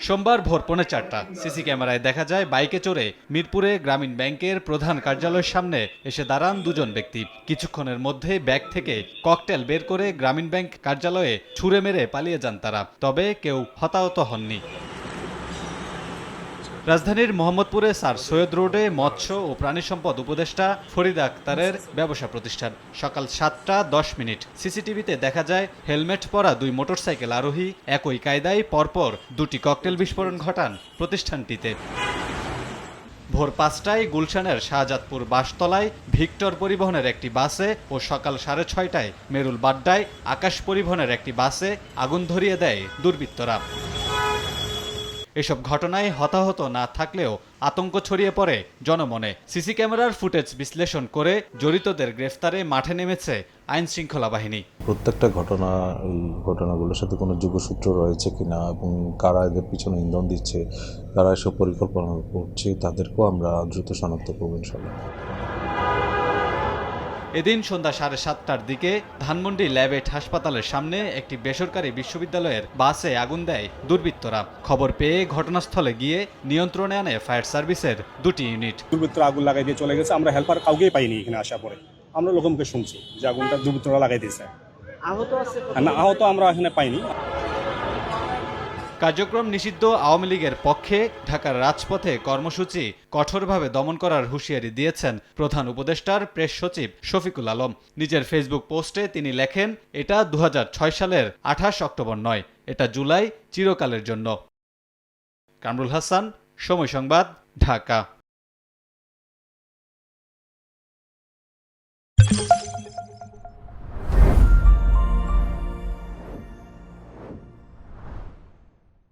সোমবার ভোর পৌনে চারটা। সিসি ক্যামেরায় দেখা যায়, বাইকে চড়ে মিরপুরে গ্রামীণ ব্যাংকের প্রধান কার্যালয়ের সামনে এসে দাঁড়ান দুজন ব্যক্তি। কিছুক্ষণের মধ্যে ব্যাগ থেকে ককটেল বের করে গ্রামীণ ব্যাংক কার্যালয়ে ছুঁড়ে মেরে পালিয়ে যান তারা। তবে কেউ হতাহত হননি। রাজধানীর মোহাম্মদপুরে স্যার সৈয়দ রোডে মৎস্য ও প্রাণী সম্পদ উপদেষ্টা ফরিদ আক্তারের ব্যবসা প্রতিষ্ঠান। সকাল সাতটা দশ মিনিট। সিসিটিভিতে দেখা যায়, হেলমেট পরা দুই মোটরসাইকেল আরোহী একই কায়দায় পরপর দুটি ককটেল বিস্ফোরণ ঘটান প্রতিষ্ঠানটিতে। ভোর পাঁচটায় গুলশানের শাহজাদপুর বাসতলায় ভিক্টর পরিবহনের একটি বাসে ও সকাল সাড়ে ছয়টায় মেরুল বাড্ডায় আকাশ পরিবহনের একটি বাসে আগুন ধরিয়ে দেয় দুর্বৃত্তরা। এসব ঘটনায় হতাহত না থাকলেও আতঙ্ক ছড়িয়ে পড়ে জনমনে। সিসি ক্যামেরার ফুটেজ বিশ্লেষণ করে জড়িতদের গ্রেফতারে মাঠে নেমেছে আইন শৃঙ্খলা বাহিনী। প্রত্যেকটা ঘটনা, এই ঘটনাগুলোর সাথে কোনো যোগসূত্র রয়েছে কিনা এবং কারা এদের পিছনে ইন্ধন দিচ্ছে, কারা এসব পরিকল্পনা করছে, তাদেরকেও আমরা দ্রুত শনাক্ত করব ইনশাল্লাহ এদিন সন্ধ্যা সাড়ে সাতটার দিকে ধানমন্ডি ল্যাবেট হাসপাতালের সামনে একটি বেসরকারি বিশ্ববিদ্যালয়ের বাসে আগুন দেয় দুর্বৃত্তরা। খবর পেয়ে ঘটনাস্থলে গিয়ে নিয়ন্ত্রণে আনে ফায়ার সার্ভিসের দুটি ইউনিট। দুর্বৃত্তরা আগুন লাগাই দিয়ে চলে গেছে। আমরা হেল্পার কাউকেই পাইনি এখানে আসা পরে। আমরা লোকমুখে শুনছি যে আগুনটা দুর্বৃত্তরা লাগাই দিয়েছে। আহত আছে না আহত আমরা এখানে পাইনি। কার্যক্রম নিষিদ্ধ আওয়ামী লীগের পক্ষে ঢাকার রাজপথে কর্মসূচি কঠোরভাবে দমন করার হুঁশিয়ারি দিয়েছেন প্রধান উপদেষ্টার প্রেস সচিব শফিকুল আলম। নিজের ফেসবুক পোস্টে তিনি লেখেন, এটা দু হাজার ছয় সালের আঠাশ অক্টোবর নয়, এটা জুলাই চিরকালের জন্য। কামরুল হাসান, সময় সংবাদ, ঢাকা।